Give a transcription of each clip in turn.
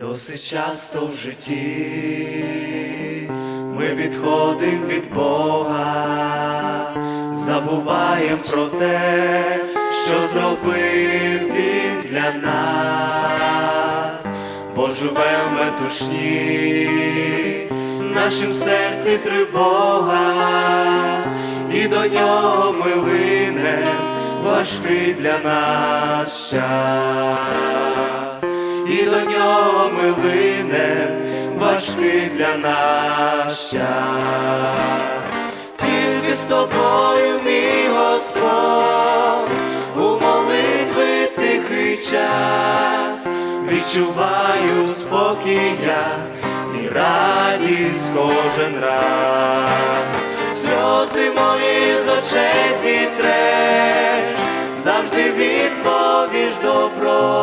Досить часто в житті ми відходимо від Бога, забуваємо про те, що зробив Він для нас, бо живе в метушні, в нашім серці тривога, і до нього ми линем важкий для нас час і до нього ми линем важкий для нас час. Тільки з тобою, мій Господь, у молитви тихий час, відчуваю спокій я і радість кожен раз, сльози мої з очей зітреш, завжди відповіш добро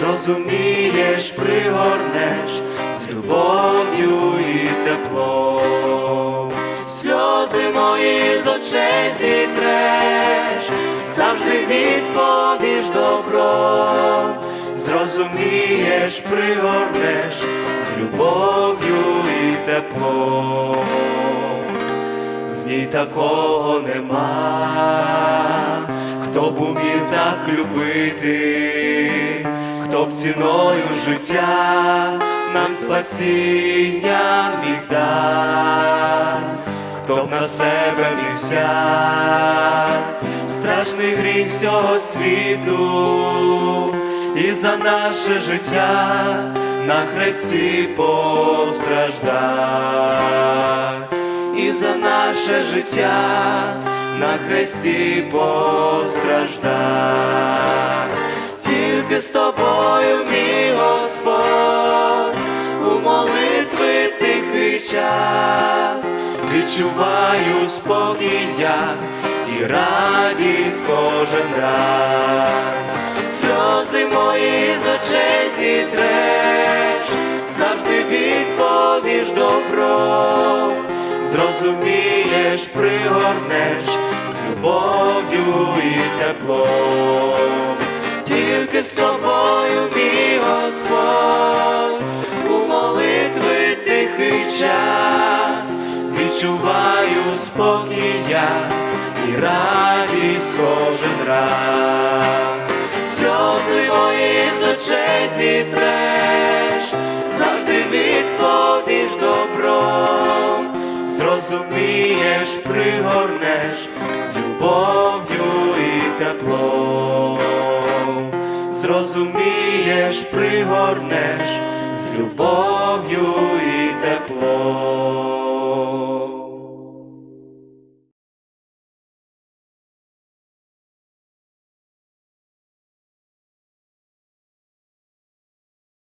зрозумієш, пригорнеш з любов'ю і теплом, сльози мої з очей зітреш, завжди відповіш добро, зрозумієш, пригорнеш з любов'ю і теплом, в ній такого нема, хто б умів так любити хто б ціною життя нам спасіння міг дати, хто б на себе міг взяти? Страшний гріх всього світу, і за наше життя на хресті постраждав, і за наше життя на хресті постраждав з тобою, мій Господь, у молитви тихий час, відчуваю спокій я і радість кожен раз, сльози мої з очей зітреш, завжди відповіш добро, зрозумієш, пригорнеш з любов'ю і теплом тільки з тобою, мій Господь, у молитви тихий час, відчуваю спокій я і радість кожен раз, сльози мої з очей зітреш, завжди відповіш добром, зрозумієш, пригорнеш з любов'ю і теплом зрозумієш, пригорнеш з любов'ю і теплом.